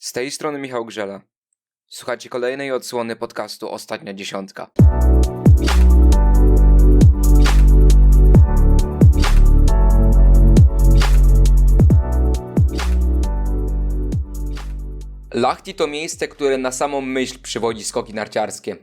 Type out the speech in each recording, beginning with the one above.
Z tej strony Michał Grzela. Słuchajcie kolejnej odsłony podcastu Ostatnia Dziesiątka. Lachti to miejsce, które na samą myśl przywodzi skoki narciarskie.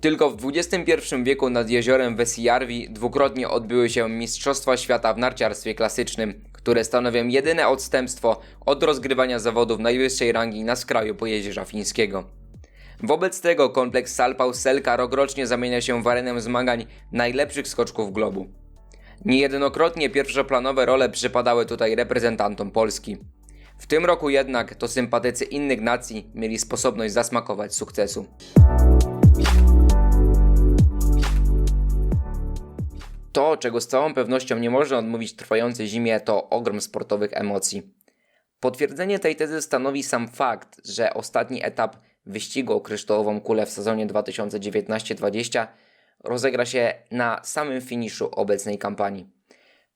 Tylko w XXI wieku nad jeziorem Vesijärvi dwukrotnie odbyły się Mistrzostwa Świata w narciarstwie klasycznym, które stanowią jedyne odstępstwo od rozgrywania zawodów najwyższej rangi na skraju Pojezierza Fińskiego. Wobec tego kompleks Salpał Selka rokrocznie zamienia się w arenę zmagań najlepszych skoczków globu. Niejednokrotnie pierwszoplanowe role przypadały tutaj reprezentantom Polski. W tym roku jednak to sympatycy innych nacji mieli sposobność zasmakować sukcesu. To, czego z całą pewnością nie można odmówić trwającej zimie, to ogrom sportowych emocji. Potwierdzenie tej tezy stanowi sam fakt, że ostatni etap wyścigu o kryształową kulę w sezonie 2019-20 rozegra się na samym finiszu obecnej kampanii.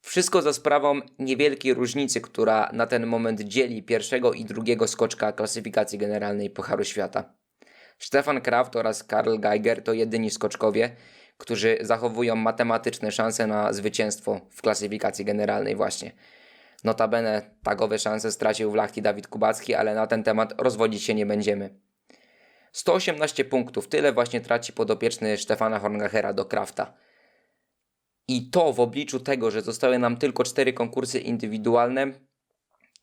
Wszystko za sprawą niewielkiej różnicy, która na ten moment dzieli pierwszego i drugiego skoczka klasyfikacji generalnej Pucharu Świata. Stefan Kraft oraz Karl Geiger to jedyni skoczkowie, którzy zachowują matematyczne szanse na zwycięstwo w klasyfikacji generalnej właśnie. Notabene tagowe szanse stracił w Lachti Dawid Kubacki, ale na ten temat rozwodzić się nie będziemy. 118 punktów, tyle właśnie traci podopieczny Stefana Horngachera do Krafta. I to w obliczu tego, że zostały nam tylko cztery konkursy indywidualne,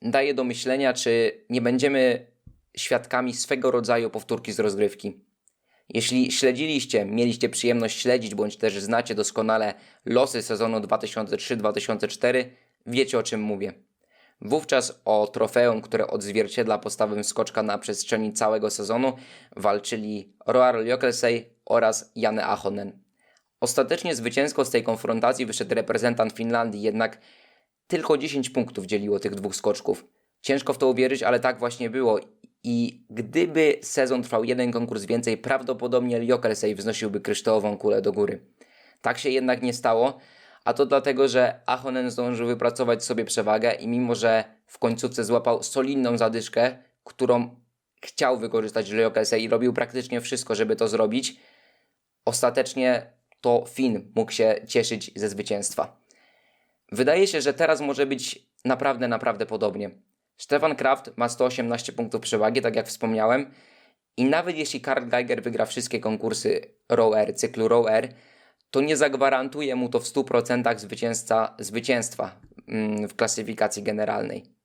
daje do myślenia, czy nie będziemy świadkami swego rodzaju powtórki z rozgrywki. Jeśli śledziliście, mieliście przyjemność śledzić, bądź też znacie doskonale losy sezonu 2003-2004, wiecie o czym mówię. Wówczas o trofeum, które odzwierciedla postawę skoczka na przestrzeni całego sezonu, walczyli Roar Jokelsey oraz Janne Ahonen. Ostatecznie zwycięsko z tej konfrontacji wyszedł reprezentant Finlandii, jednak tylko 10 punktów dzieliło tych dwóch skoczków. Ciężko w to uwierzyć, ale tak właśnie było. I gdyby sezon trwał jeden konkurs więcej, prawdopodobnie Jokelsey wznosiłby kryształową kulę do góry. Tak się jednak nie stało, a to dlatego, że Ahonen zdążył wypracować sobie przewagę i mimo, że w końcówce złapał solidną zadyszkę, którą chciał wykorzystać Jokelsey i robił praktycznie wszystko, żeby to zrobić, ostatecznie to Finn mógł się cieszyć ze zwycięstwa. Wydaje się, że teraz może być naprawdę, naprawdę podobnie. Stefan Kraft ma 118 punktów przewagi, tak jak wspomniałem. I nawet jeśli Karl Geiger wygra wszystkie konkursy Row Air, cyklu Row Air, to nie zagwarantuje mu to w 100% zwycięstwa, zwycięstwa mm, w klasyfikacji generalnej.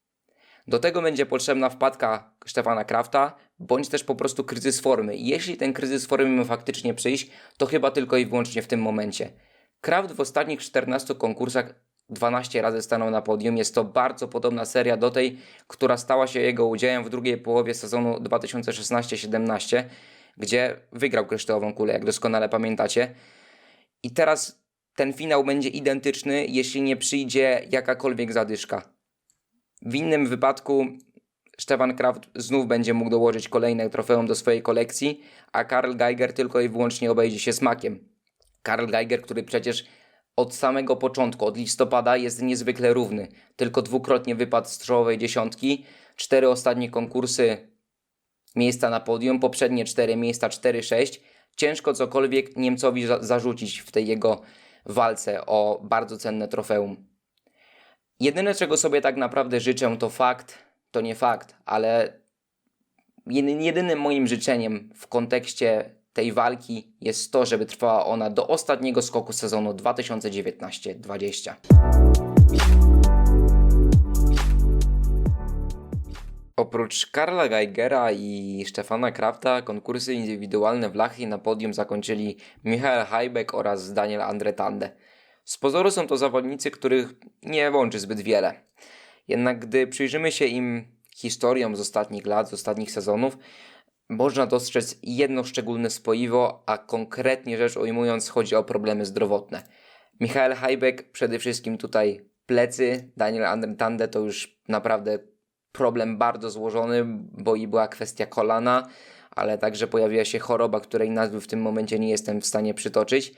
Do tego będzie potrzebna wpadka Stefana Krafta, bądź też po prostu kryzys formy. Jeśli ten kryzys formy ma faktycznie przyjść, to chyba tylko i wyłącznie w tym momencie. Kraft w ostatnich 14 konkursach 12 razy stanął na podium. Jest to bardzo podobna seria do tej, która stała się jego udziałem w drugiej połowie sezonu 2016-17, gdzie wygrał kryształową kulę, jak doskonale pamiętacie. I teraz ten finał będzie identyczny, jeśli nie przyjdzie jakakolwiek zadyszka. W innym wypadku Stefan Kraft znów będzie mógł dołożyć kolejne trofeum do swojej kolekcji, a Karl Geiger tylko i wyłącznie obejdzie się smakiem. Karl Geiger, który przecież od samego początku, od listopada jest niezwykle równy. Tylko dwukrotnie wypadł z czołowej dziesiątki, cztery ostatnie konkursy miejsca na podium, poprzednie cztery miejsca 4-6. Ciężko cokolwiek Niemcowi za zarzucić w tej jego walce o bardzo cenne trofeum. Jedyne, czego sobie tak naprawdę życzę, to fakt, to nie fakt, ale jedynym moim życzeniem w kontekście tej walki jest to, żeby trwała ona do ostatniego skoku sezonu 2019-20. Oprócz Karla Geigera i Stefana Krafta, konkursy indywidualne w Lachie na podium zakończyli Michael Hajbek oraz Daniel Andretande. Z pozoru są to zawodnicy, których nie łączy zbyt wiele. Jednak gdy przyjrzymy się im historiom z ostatnich lat, z ostatnich sezonów, można dostrzec jedno szczególne spoiwo, a konkretnie rzecz ujmując chodzi o problemy zdrowotne. Michael Hajbek przede wszystkim tutaj plecy, Daniel Andretande to już naprawdę problem bardzo złożony, bo i była kwestia kolana, ale także pojawiła się choroba, której nazwy w tym momencie nie jestem w stanie przytoczyć.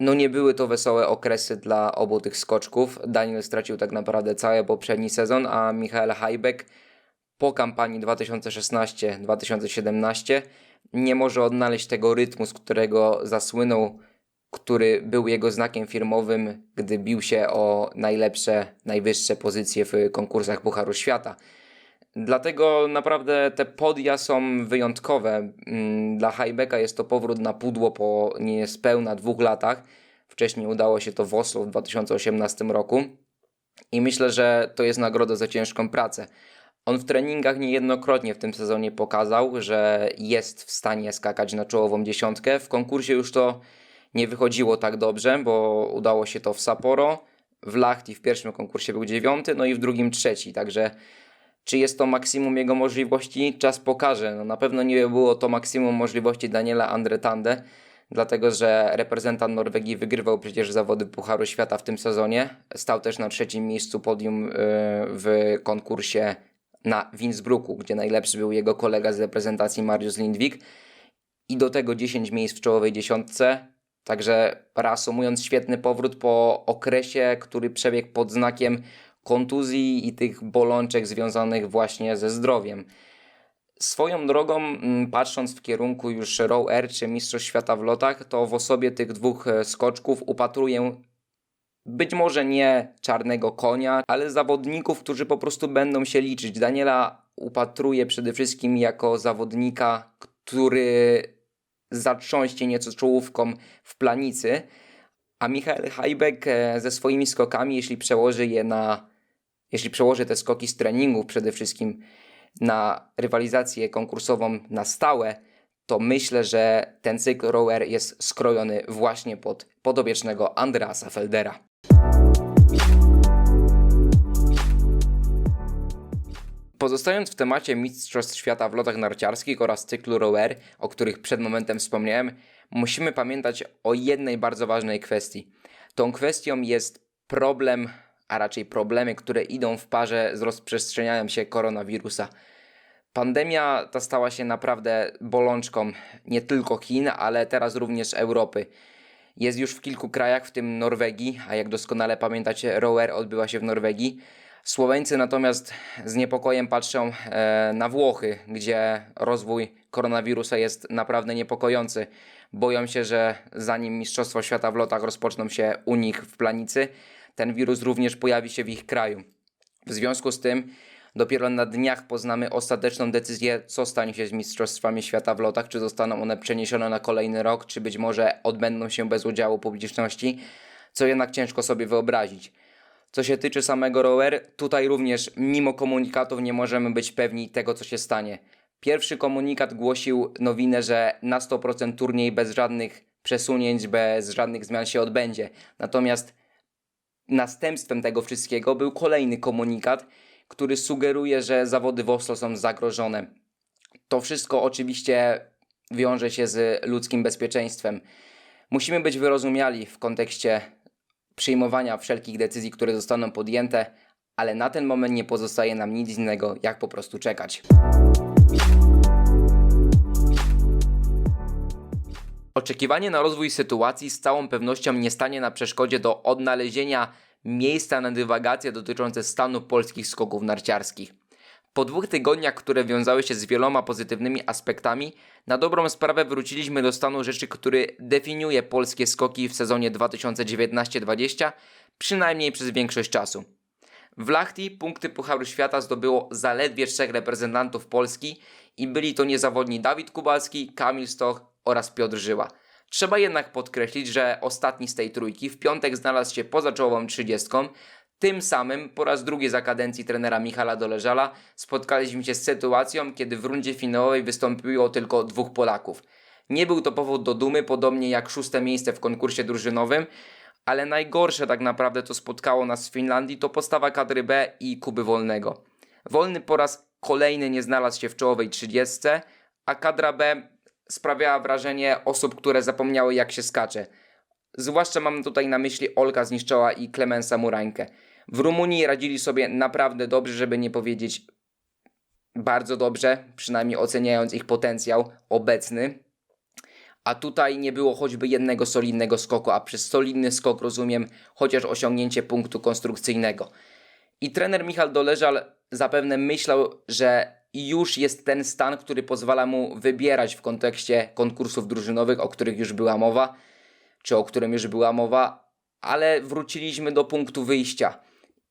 No nie były to wesołe okresy dla obu tych skoczków. Daniel stracił tak naprawdę cały poprzedni sezon, a Michael Hajbek po kampanii 2016-2017 nie może odnaleźć tego rytmu, z którego zasłynął, który był jego znakiem firmowym, gdy bił się o najlepsze, najwyższe pozycje w konkursach Pucharu Świata. Dlatego naprawdę te podia są wyjątkowe. Mm, Dla Highbecka jest to powrót na pudło po niespełna dwóch latach. Wcześniej udało się to w Oslo w 2018 roku. I myślę, że to jest nagroda za ciężką pracę. On w treningach niejednokrotnie w tym sezonie pokazał, że jest w stanie skakać na czołową dziesiątkę. W konkursie już to nie wychodziło tak dobrze, bo udało się to w Sapporo, w Lahti w pierwszym konkursie był dziewiąty, no i w drugim trzeci. Także czy jest to maksimum jego możliwości? Czas pokaże. No, na pewno nie było to maksimum możliwości Daniela Andretande, dlatego że reprezentant Norwegii wygrywał przecież zawody Pucharu Świata w tym sezonie. Stał też na trzecim miejscu podium yy, w konkursie na Winsbrucku, gdzie najlepszy był jego kolega z reprezentacji Mariusz Lindwik. I do tego 10 miejsc w czołowej dziesiątce. Także reasumując, świetny powrót po okresie, który przebiegł pod znakiem kontuzji i tych bolączek związanych właśnie ze zdrowiem. Swoją drogą, mm, patrząc w kierunku już Row Air czy Mistrzostw Świata w lotach, to w osobie tych dwóch e, skoczków upatruję być może nie czarnego konia, ale zawodników, którzy po prostu będą się liczyć. Daniela upatruję przede wszystkim jako zawodnika, który zatrząśnie nieco czołówką w planicy, a Michael Hajbek e, ze swoimi skokami, jeśli przełoży je na, jeśli przełoży te skoki z treningów przede wszystkim na rywalizację konkursową na stałe, to myślę, że ten cykl rower jest skrojony właśnie pod podobiecznego Andreasa Feldera. Pozostając w temacie Mistrzostw Świata w lotach narciarskich oraz cyklu rower, o których przed momentem wspomniałem, musimy pamiętać o jednej bardzo ważnej kwestii. Tą kwestią jest problem, a raczej problemy, które idą w parze z rozprzestrzenianiem się koronawirusa. Pandemia ta stała się naprawdę bolączką nie tylko Chin, ale teraz również Europy. Jest już w kilku krajach, w tym Norwegii, a jak doskonale pamiętacie, rower odbyła się w Norwegii. Słoweńcy natomiast z niepokojem patrzą e, na Włochy, gdzie rozwój koronawirusa jest naprawdę niepokojący. Boją się, że zanim Mistrzostwa Świata w lotach rozpoczną się u nich w planicy, ten wirus również pojawi się w ich kraju. W związku z tym dopiero na dniach poznamy ostateczną decyzję, co stanie się z Mistrzostwami Świata w lotach, czy zostaną one przeniesione na kolejny rok, czy być może odbędą się bez udziału publiczności, co jednak ciężko sobie wyobrazić. Co się tyczy samego rower, tutaj również mimo komunikatów nie możemy być pewni tego, co się stanie. Pierwszy komunikat głosił nowinę, że na 100% turniej bez żadnych przesunięć, bez żadnych zmian się odbędzie. Natomiast następstwem tego wszystkiego był kolejny komunikat, który sugeruje, że zawody w Oslo są zagrożone. To wszystko oczywiście wiąże się z ludzkim bezpieczeństwem. Musimy być wyrozumiali w kontekście przyjmowania wszelkich decyzji, które zostaną podjęte, ale na ten moment nie pozostaje nam nic innego, jak po prostu czekać. Oczekiwanie na rozwój sytuacji z całą pewnością nie stanie na przeszkodzie do odnalezienia miejsca na dywagacje dotyczące stanu polskich skoków narciarskich. Po dwóch tygodniach, które wiązały się z wieloma pozytywnymi aspektami, na dobrą sprawę wróciliśmy do stanu rzeczy, który definiuje polskie skoki w sezonie 2019-20, przynajmniej przez większość czasu. W Lahti punkty Pucharu Świata zdobyło zaledwie trzech reprezentantów Polski i byli to niezawodni Dawid Kubalski, Kamil Stoch oraz Piotr Żyła. Trzeba jednak podkreślić, że ostatni z tej trójki w piątek znalazł się poza czołową 30, tym samym po raz drugi za kadencji trenera Michala Doleżala spotkaliśmy się z sytuacją, kiedy w rundzie finałowej wystąpiło tylko dwóch Polaków. Nie był to powód do dumy, podobnie jak szóste miejsce w konkursie drużynowym, ale najgorsze tak naprawdę co spotkało nas w Finlandii to postawa kadry B i Kuby Wolnego. Wolny po raz kolejny nie znalazł się w czołowej 30, a kadra B sprawiała wrażenie osób, które zapomniały jak się skacze. Zwłaszcza mam tutaj na myśli Olka Zniszczoła i Klemensa Murańkę. W Rumunii radzili sobie naprawdę dobrze, żeby nie powiedzieć bardzo dobrze, przynajmniej oceniając ich potencjał obecny. A tutaj nie było choćby jednego solidnego skoku, a przez solidny skok rozumiem chociaż osiągnięcie punktu konstrukcyjnego. I trener Michał Doleżal zapewne myślał, że już jest ten stan, który pozwala mu wybierać w kontekście konkursów drużynowych, o których już była mowa, czy o którym już była mowa, ale wróciliśmy do punktu wyjścia.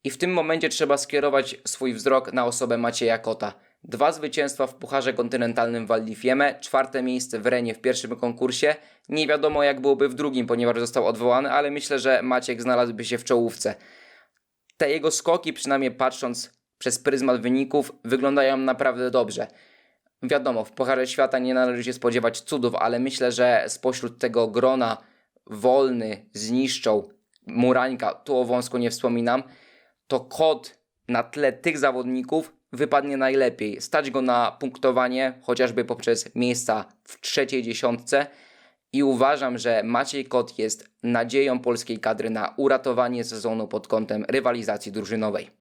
I w tym momencie trzeba skierować swój wzrok na osobę Macieja Kota. Dwa zwycięstwa w Pucharze Kontynentalnym w Val di Fiemme, czwarte miejsce w Renie w pierwszym konkursie. Nie wiadomo jak byłoby w drugim, ponieważ został odwołany, ale myślę, że Maciek znalazłby się w czołówce. Te jego skoki, przynajmniej patrząc przez pryzmat wyników, wyglądają naprawdę dobrze. Wiadomo, w Pucharze Świata nie należy się spodziewać cudów, ale myślę, że spośród tego grona Wolny, Zniszczą, Murańka, tu o wąsku nie wspominam, to Kot na tle tych zawodników wypadnie najlepiej. Stać go na punktowanie, chociażby poprzez miejsca w trzeciej dziesiątce. I uważam, że Maciej Kot jest nadzieją polskiej kadry na uratowanie sezonu pod kątem rywalizacji drużynowej.